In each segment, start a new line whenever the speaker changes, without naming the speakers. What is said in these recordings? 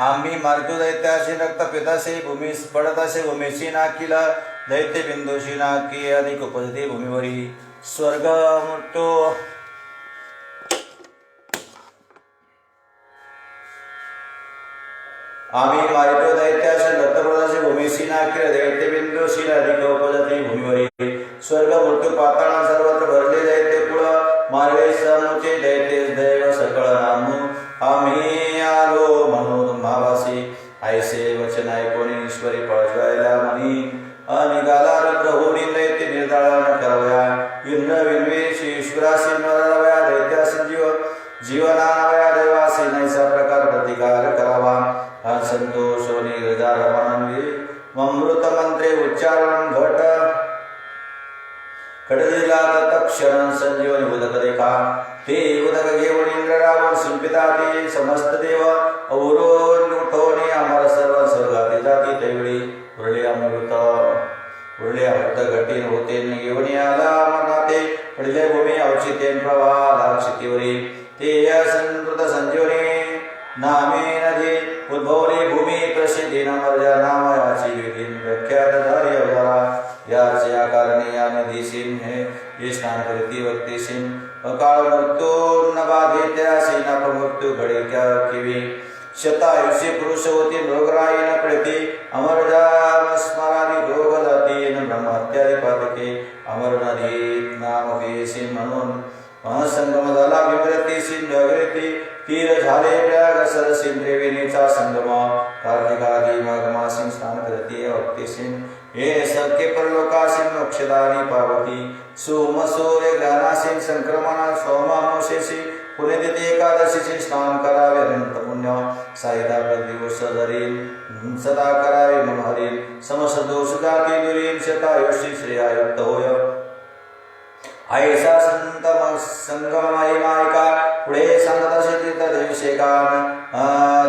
आम्ही मार्गो दैत्याशी रक्त पिताशी भूमीस पडताशी भूमीशी नाकीला दैत्य बिंदूशी नाकी अधिक उपजती भूमीवरी. स्वर्ग मृत्यू. आम्ही मारितो दैत्याशी रक्तप्रदाशी भूमीशी नाकीला दैत्य बिंदूशी अधिक उपजती भूमीवरी. स्वर्ग मृत्यू पाताळा मृत्यू घडे क्या किवी शतायुषे पुरुष होती रोगराई न कळती अमर रोग जाती ब्रह्मत्यादी पातके अमर नदी नाम वेसी म्हणून महासंगम झाला विमृती सिंध अग्रती तीर झाले प्रयाग सरसिन त्रिवेणीचा संगम कार्तिकादी माघमासीन स्नान करती भक्तीसीन हे सख्य परलोकासीन मोक्षदानी पावती सोम सूर्य ज्ञानासीन संक्रमण सोमानुशेषी पुण्यतिथी एकादशीचे स्नान करावे अनंत पुण्य साईदा प्रतिवर्ष धरील सदा करावे मनहरील समस्त दोष जाती दुरील शतायुषी श्रेयायुक्त होय। ऐसा संत संगमाई मायका पुढे सांगत असे तीर्थदेविषेकान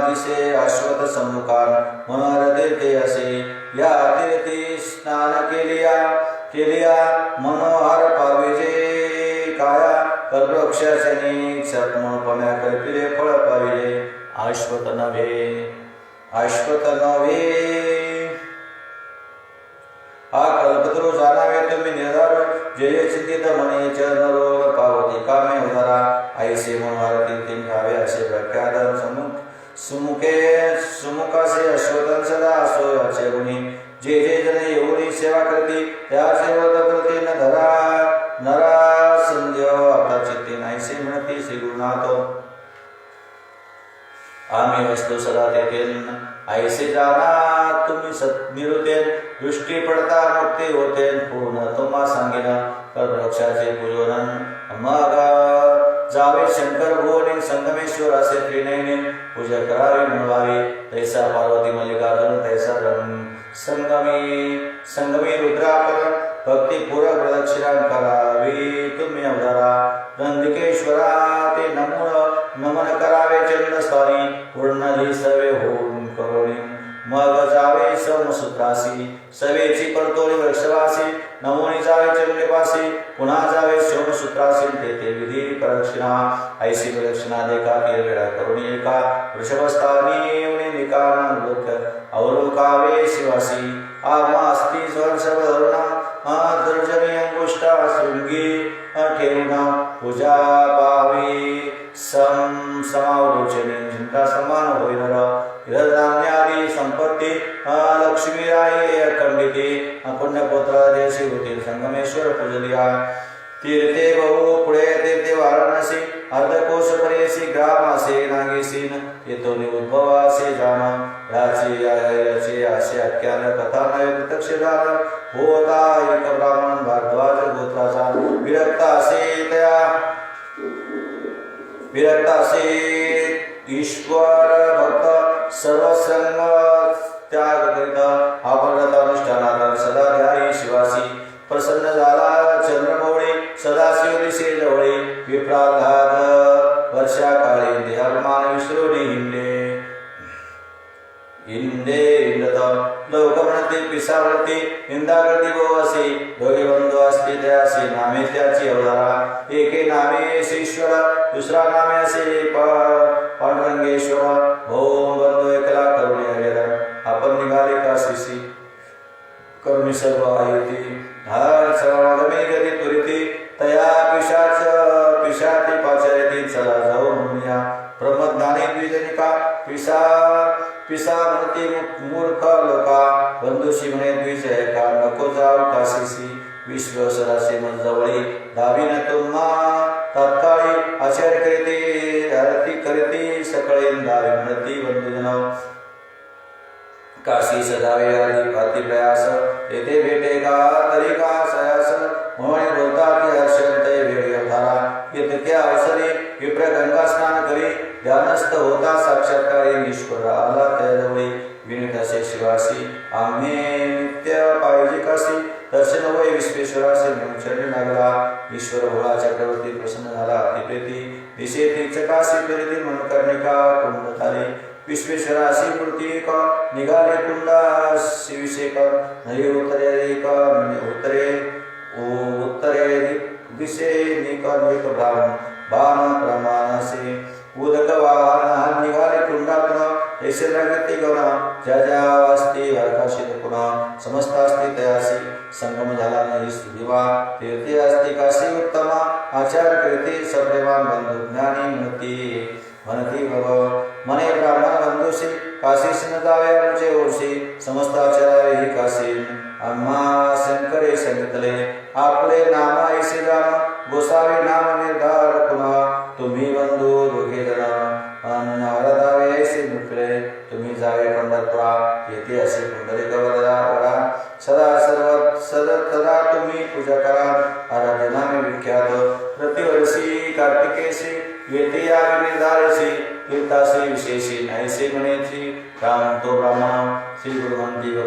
दिसे अश्वत समुखान मनोहर तीर्थे असे. या तीर्थी स्नान केलिया केलिया मनोहर पाविजे काया कल्पवृक्षाचनी क्षत्म कल्पिले फळ पाविले. अश्वत नव्हे अश्वत नव्हे. हा कल्पतरू जाणावे तुम्ही निर्धार जय चिंतित म्हणे ऐसे मनोहर तीन तीन घावे असे प्रख्यात समुख सुमुखे सुमुखासे अश्वतन सदा असो असे गुणी जे जे जन एवढी सेवा करते त्या सेवा करते न धरा नरा संध्य आता चित्ते नाहीसे म्हणते श्री गुरुनाथ आम्ही वस्तू सदा तेथेन ऐसे जाना तुम्ही सत निरुतेन दृष्टी पडता मुक्ती होते पूर्ण तुम्हा सांगेन कर्मवृक्षाचे पूजन मग जावे शंकर भुवने संगमेश्वर असे त्रिनयने पूजा करावी म्हणवावी तैसा पार्वती मल्लिकार्जुन तैसा रमण संगमी संगमी रुद्राकर भक्तीपूरक प्रदक्षिणा करावी तुम्ही अवधारा नंदिकेश्वरा ते नमून नमन करावे चंद्रस्थानी पूर्ण सवे होऊन हो। मग जावे समसूत्रासी सवेची परतोरी वृक्षवासी. नमोनी जावे चंद्रपासी. पुन्हा जावे सोमसूत्रासी तेथे विधी प्रदक्षिणा ऐशी प्रदक्षिणा देखा तीर वेळा करुणी एका. वृषभस्थानी येऊन लोक. अवलोकावे शिवासी. आत्मा अस्ति स्वरसवधरुणा दर्जनी अंगुष्टा शृंगी. ठेवणा पूजा पावी. सम समावलोचने चिंता समान होईनर धान्यादी संपत्ती लक्ष्मी राये अखंडिते पुण्यपुत्र देशी होतील संगमेश्वर पूजलिया तीर्थे बहु पुढे तीर्थे वाराणसी अर्धकोश परेसी ग्राम असे नागेसीन येतो उद्भवासे जाण याची याची असे आख्यान कथा नव्हे प्रत्यक्ष झालं होता एक ब्राह्मण भारद्वाज गोत्राचा विरक्त असे त्या। विरक्त असे ईश्वर भक्त सर्व संग त्याग करीत आपण अनुष्ठानात सदा ध्यायी शिवासी. प्रसन्न झाला चंद्रमौळी सदाशिव दिशे जवळे विप्राधात बंधुशी म्हणे द्विजय का नको जाव काशीसी विश्व सरासे मन जवळी. दाविन तुम्हा तत्काळी आचार करीती आरती करीती सकळे दावी म्हणती बंधुजन. काशी सदावे आधी अति प्रयास येथे भेटे का तरी का सयास? मोहणे बोलता की हर्षंत वेळ धारा इतक्या अवसरी विप्र गंगा स्नान करी. ध्यानस्थ होता साक्षात्कार ईश्वर. आला त्याजवळी विनित शिवासी आम्ही नित्य पाहिजे काशी? दर्शन वय विश्वेश्वरासे म्हणून चरणी लागला. ईश्वर भोळा चक्रवर्ती प्रसन्न झाला. अतिप्रेती दिशे तीच प्रेती फिरती म्हणून कर्णिका कुंड झाली. विश्वेश्वराशी मूर्ती का निघाले कुंडा शिविषेक नरी उत्तरे का उत्तरे उत्तरे दिशे निक निक ब्राह्मण भान प्रमाणासे उदक वाहन निघाले कुंडातून ऐश्वर्यगती गण ज्या ज्या असते हरकाशित पुन्हा समस्त असते तयासी संगम झाला नाही दिवा तीर्थे असते काशी उत्तम आचार कीर्ती सप्रेमान बंधू ज्ञानी म्हणती म्हणती भव। मने ब्राह्मण बंधुशी काशीस न जावे आमचे ओशी समस्त आचार्य ही काशी आम्हा शंकरे सांगितले आपले नाम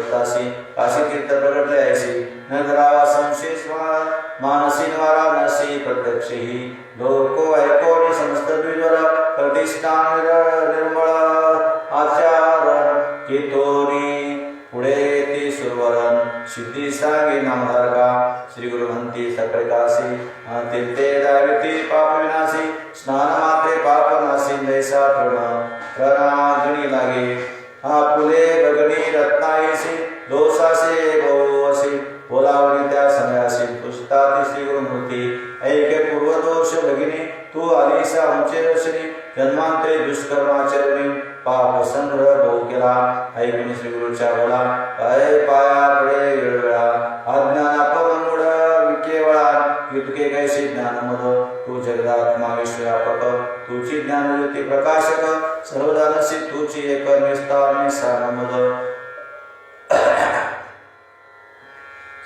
गुरुमंती काशी तीर्थ प्रकट ऐसी नगरावा संशेष मानसी वाराणसी प्रत्यक्ष। ही लोको ऐको आणि समस्त द्विजर प्रतिष्ठान निर्मळ आचारण कितोरी पुढे ती सुरवरण सिद्धी सांगे नामधारका श्री गुरु म्हणती सकळे काशी तीर्थे दाविती पाप विनाशी स्नान मात्रे पाप नाशी जैसा तृण प्रणागणी लागे। फुले गगनी रत्नाईसी दोषासे गौरवसी बोलावणी त्या समयासी पुस्ताती श्री गुरुमूर्ती ऐके पूर्वदोष भगिनी तू आलीस आमचे रचनी जन्मांतरे दुष्कर्माचरणी पाप संग्रह बहु केला. ऐकून श्री गुरुच्या बोला. पाय पाया पडे वेळवेळा अज्ञान अपमूढ विकेवळा. युतके कैसे ज्ञान मद तू जगदात्मा विश्वव्यापक तुझी ज्ञानज्योती प्रकाशक सर्वदा नसी तुझी एक निस्तार निसारमद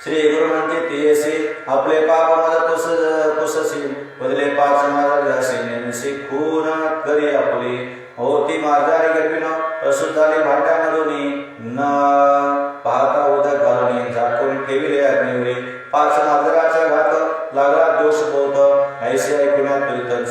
श्री गुरु म्हणते तेसी आपले पाप मला पुस पुससी बदले पाच माझा जासी नेनसी खून करी आपली. होती माझारी गपिन अशुद्ध झाली भांड्यामधून न पाहता उदक घालून झाकून ठेविले अग्निवरी. पाच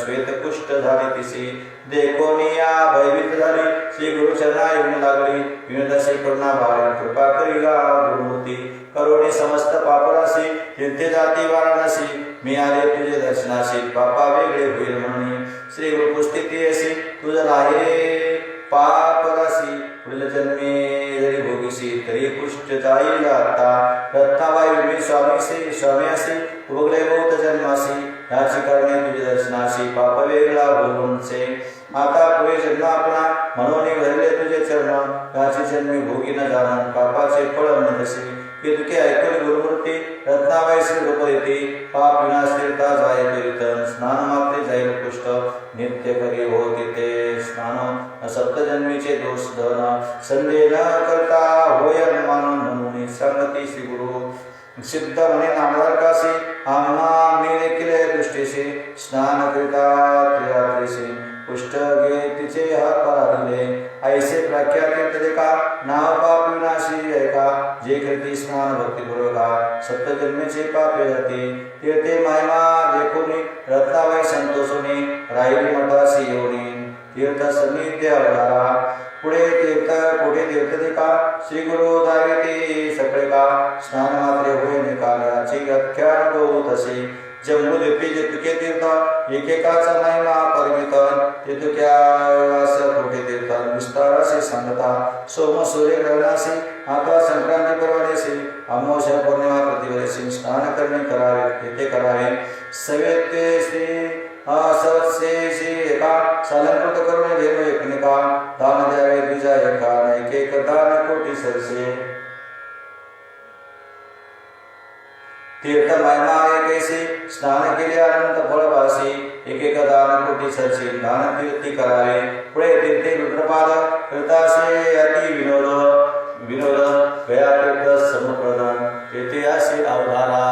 श्वेत कुष्ठ झाली तिसी देखोनिया भयभीत झाली श्री गुरु चरणा येऊन लागली. विनोदाशी करुणा भावे कृपा करीला गुरुमूर्ती. करोणी समस्त पापराशी. तिथे जाती वाराणसी. मी आले तुझे दर्शनाशी. पापा वेगळे होईल म्हणून. श्री गुरु पुस्तिती अशी. तुझं आहे पापराशी. पुढील जन्मे जरी भोगीसी तरी पुष्ट जाईल आता. रत्नाबाई स्वामी श्री स्वामी असी उभगले बहुत जन्मासी याची करणे तुझे दर्शनाशी पाप वेगळा भोगूनचे आता पुढे जन्म आपला मनोने भरले तुझे चरण। याची जन्मी भोगी न जाण पापाचे फळ म्हणतसे इतके ऐकून गुरुमूर्ती रत्नाबाई श्री रूप रूपरेती पाप विनाश तीर्था जाय कीर्तन स्नान मात्रे जाईल पुष्ट नित्य करी हो तिथे स्नान। सप्तजन्मीचे दोष धन। संदेह न करता होय मानून म्हणून सांगती श्री गुरु सिद्ध म्हणे नामदार काशी आम्हा मी देखील दृष्टीशी. स्नान करिता त्रियात्रीशी पुष्ट तिचे हात ऐसे प्रख्यात तीर्थ का नाव पाप विनाशी ऐका. जे कृती स्नान भक्तिपूर्वका सप्तजन्मेचे पापे जाते तीर्थे महिमा देखोनी रत्नाबाई संतोषोनी राहिली मठासी येऊनी तीर्थ सन्निध्य अवतारा पुढे तीर्थ पुढे तीर्थ का, श्री गुरु दाविते सकळे का स्नान मात्रे होय निकालाची अख्यान गो तसे। जम्बूद्वीपी जितके तीर्थ एकेकाचा तीर्थ विस्ताराशी सांगता सोम सूर्य आता संक्रांती पौर्णिमा स्नान करणे करावे करावे। सवेते श्री असवत्से श्री एका सालंकृत करून घेणं एकमेका दान द्यावे द्विजा एका एक एक दान कोटी सरसे तीर्थ महिमा एकेसी स्नान केले अनंत फळवासी एक एक दान कोटी सरसे दान तीर्थी करावे पुढे तीर्थे रुद्रपाद कृतासे अति विनोद विनोद गया तीर्थ समप्रदान येथे असे अवधारा।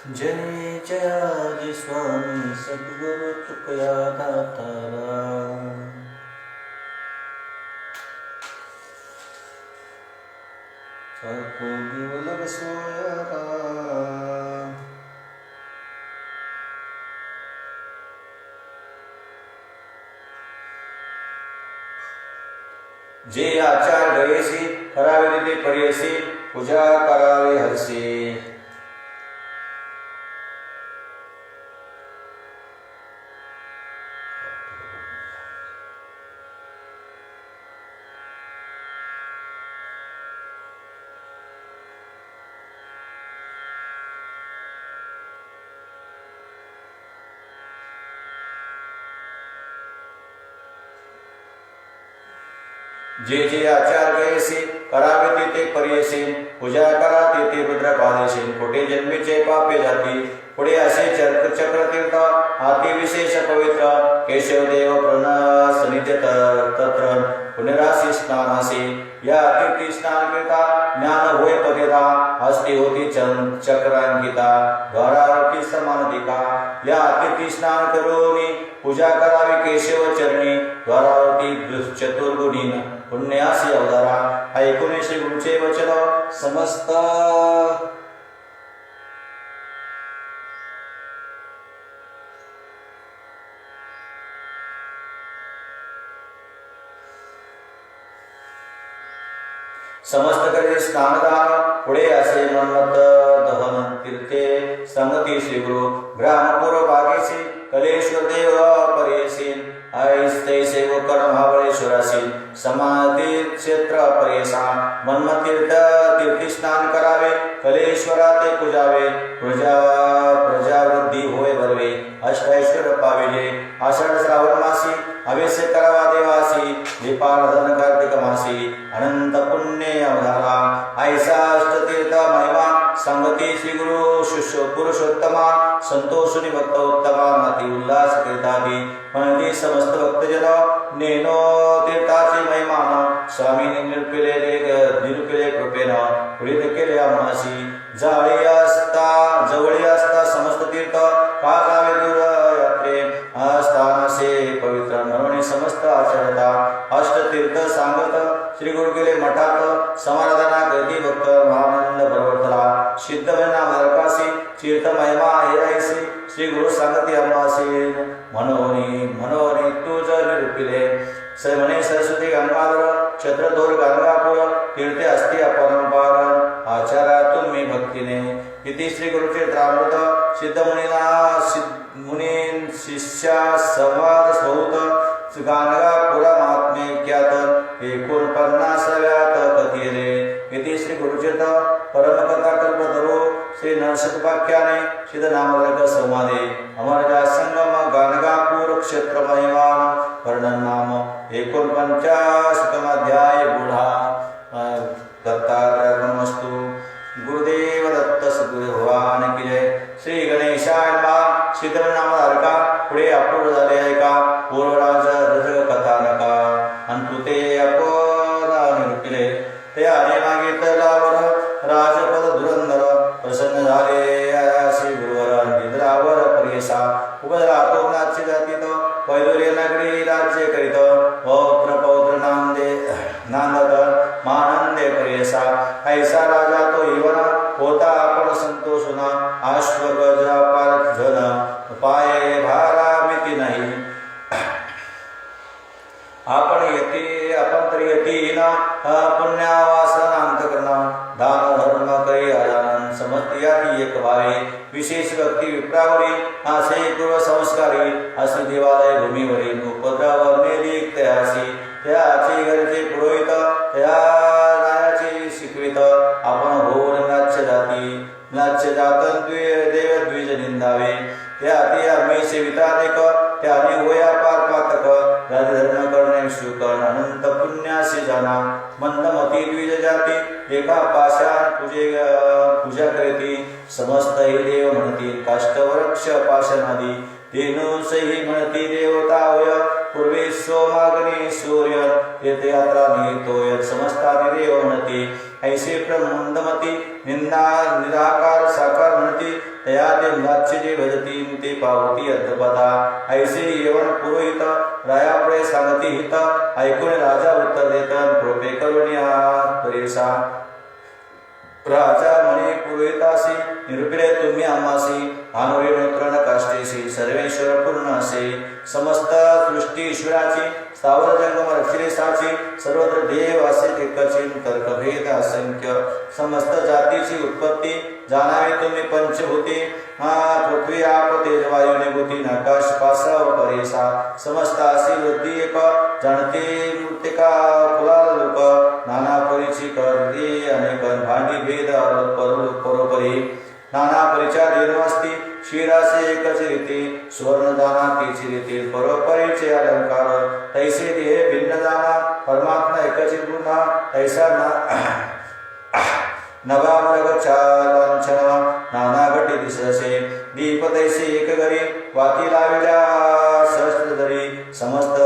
जय जयाजी स्वामी सद्गुरु चुकया दातारा। साको दिवलग सोयारा जे आचार गयेसी करावे ते परियसी पूजा करावे हरसी। जे जे आचार गयेसी करावे तेथे परियसी पूजा करा तेथे रुद्र पादेशी कोटे जन्मीचे पापे जाती पुढे असे चक्र चक्र तीर्थ हाती विशेष पवित्र केशवदेव प्रणसनित्य तत्र पुनरासी स्नानासी या तीर्थी स्नान करता ज्ञान होय पदेता हस्ती होती चं- चक्रांकिता द्वारावरती समानधिका या अतिथी स्नान करोनी पूजा करावी केशव चरणी द्वारावरती चतुर्गुणीन पुण्यासी अवधारा हा एकोणीसशे गुरुचे वचन समस्त समस्त करे स्नानदान पुढे असे मन्मत दहन तीर्थे संगती श्री गुरु ग्रामपूर्व भागेसी कलेश्वर देव परेसी ऐस्ते सेवक महाबळेश्वरासी समाधी क्षेत्र परेसा मन्मतीर्थ तीर्थी स्नान करावे कलेश्वरा ते पूजावे प्रजा प्रजावृद्धी होय बरवे अष्टैश्वर पाविले आषाढ श्रावण मासी अवेस्य करावा देवासी दीपाराधन कार्तिक मासी अनंत पुण्य अवधारा ऐसा अष्टतीर्थ महिमा संगती श्री गुरु शिष्य पुरुषोत्तमा संतोषुनी भक्त उत्तमा मती उल्लास कीर्तादी म्हणती समस्त भक्तजन नेनो तीर्थाचे महिमान स्वामीने निरपिले निरपिले कृपेन प्रीत केले आम्हासी जाळी असता जवळी असता समस्त तीर्थ का जावे दूर यात्रे स्थानासे पवित्र नरणी समस्त आचरता। अष्टतीर्थ सांगत श्री गुरु केले मठात समाराधना गर्दी भक्त महानंद प्रवर्तला सिद्ध महिना नरकासी तीर्थ महिमा हेरायसी श्री गुरु सांगती अंबासी मनोनी मनोनी तू जर निरूपिले म्हणे सरस्वती गंगाधर छत्रधोर गंगापूर तीर्थे असती अपरंपार। आचारा तुम्ही भक्तीने। इति श्री गुरुचरित्रामृत सिद्ध मुनीना सिद्ध मुनीन शिष्या संवाद सौत। गाणगापुरा महात्मे ख्यात एकोणपन्नासाव्यात कथिले इति श्री गुरुचरित परमकथा कल्पतरो श्री नरसतवाक्याने शिदनामक संवादे अमरजा संगम गानगापूर क्षेत्र महिमान विशेष भक्ती विप्रावरी असे पूर्व संस्कारी असे देवालय भूमीवरी उपद्रव निलिक तयासी त्याचे घरचे पुरोहित त्या रायाची शिकवित आपण होऊन नाच्य जाती नाच्य जातन देव द्विज निंदावे. त्या ते आम्ही सेवितानेक त्याने होया पार पातक राजधर्म करणे शुकन अनंत पुण्यासी जाना. मंदमती द्विज जाती एका पाशान पूजे पूजा करीती समस्त हे देव म्हणतील काष्टवृक्ष पाशनादी तेनुसही म्हणती देवता पूर्वी पूर्वे सोमाग्नी सूर्य येथे यात्रा निहितोय समस्तादी देव म्हणती ऐसे प्रमंदमती निंदा निराकार साकार म्हणती तया ते मृच्छे जे भजती ते पावती अद्यपदा ऐसे येवन पुरोहित रायापुढे सांगती हित ऐकून राजा उत्तर देतात कृपे करुणी परेसा राजा मने पुरोहितासी निरुपिले तुम्ही आम्हासी भानुरे नोत्रण काष्टेसी सर्वेश्वर पूर्ण असे समस्त सृष्टी ईश्वराची स्थावर जंगम रक्षिरेसाची सर्वत्र देव तर्कभेद असंख्य समस्त जातीची उत्पत्ती जाणावे तुम्ही पंचभूती. हा पृथ्वी आप तेज वायू निभूती नकाश पासव परेसा समस्त अशी वृद्धी एक जाणते मृतिका फुला लोक नाना परीची करते अनेक भांडी भेद परोपरी नाना परिचा असती शिरासे एकच रीती सुवर्ण दाना तीची रीती परोपरीचे अलंकार तैसे देह भिन्न दाना परमात्मा एकचित गुणा तैसा ना नवा मृग चालांछन नाना घटी दिससे दीप तैसे एक घरी वाती लाविल्या सहस्त्र धरी समस्त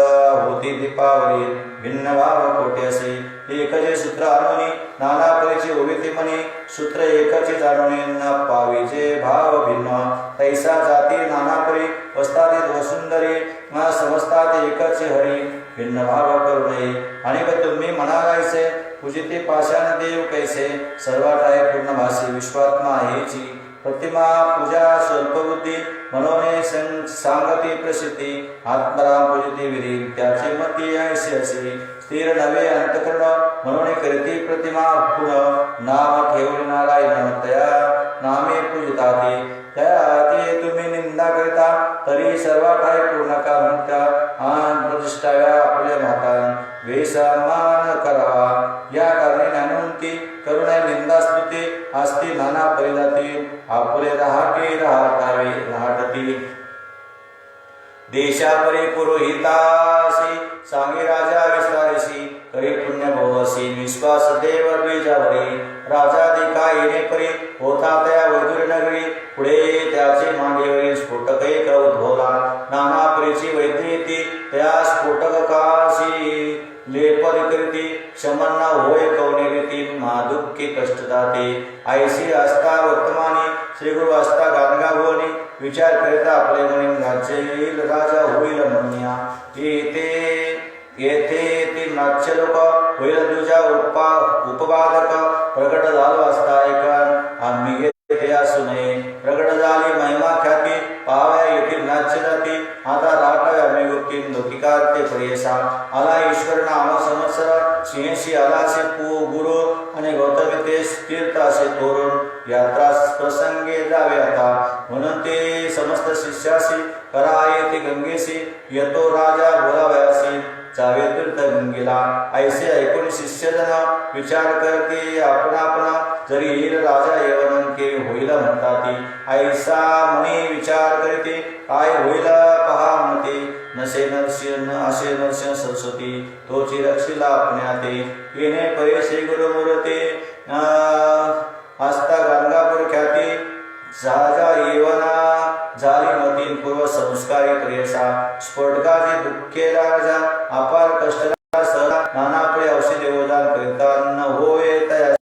दीपावरील भिन्न भाव कोटे असे एकचे सूत्र आणूनी नाना परीचे उभिते मनी सूत्र एकचे जाणवणे न पाविजे भाव भिन्न। तैसा जाती नाना परी वस्तातीत वसुंदरी न समजतात एकचे हरी। भिन्न भाव करू नये आणि तुम्ही म्हणालायसे पूजिते पाषाण देव कैसे? सर्वात आहे पूर्ण भाषी विश्वात्मा हेची। प्रतिमा पूजा स्वल्पबुद्धी मनोने सांगती प्रसिद्धी आत्मराम पूजिते विधी त्याचे मती ऐसे असे स्थिर नवे अंतकरण म्हणून करीती प्रतिमा पुन नाम ठेवून नारायण तया नामे पूजिताते त्या ते तुम्ही निंदा करिता तरी सर्वात पूर्ण का म्हणता आन प्रतिष्ठाव्या आपल्या मातान वेसमान आपले रहाटे राहतावे राहटती देशापरी पुरोहितासी सांगे राजा विस्तारिसी करी पुण्य भवसी विश्वास देव द्विजावरी राजा दिका येणे परी होता त्या वैदुर नगरी. पुढे त्याचे मांडीवरील स्फोटक एक उद्भवला नाना परीची वैद्यती त्या स्फोटक काशी लेपद करीती क्षमन्ना होय दुखी रीती मादुःखी कष्टदाते। ऐशी असता वर्तमानी श्रीगुरु असता गाणगाभवनी विचार करिता आपले मनी राज्य येईल राजा होईल म्हणूया येते येथे ती नाच्य लोक होईल तुझ्या उपा उपवादक। प्रकट झालो असता एक आम्ही येथे असू नये प्रकट झाली महिमा ख्याती पाहाव्या येथील नाच्य जाती। आता राहटाव्या ते परियसा। आला ईश्वर नाम संवत्सर सिंहशी आला असे पू गुरु आणि गौतम ते तीर्थ असे तोरण। यात्रा प्रसंगे जावे आता। म्हणून ते समस्त शिष्यासी करा येते गंगेशी येतो राजा बोलावयासी। जावे तीर्थ गेला ऐसे ऐकून शिष्यजन विचार करते आपण आपण जरी येईल राजा येवन के होईल म्हणतात ऐसा मनी विचार करीते काय होईल पहा म्हणते. नसे नरसिंह असे नरसिंह सरस्वती तोची रक्षिला पुण्याते. येणे पैसे गुरुमूर्ती हस्ता गंगापूर ख्याती. जाजा येवना झाली पूर्व संस्कारी प्रियसा स्फोटकाची दुःखे राजा. अपार कष्ट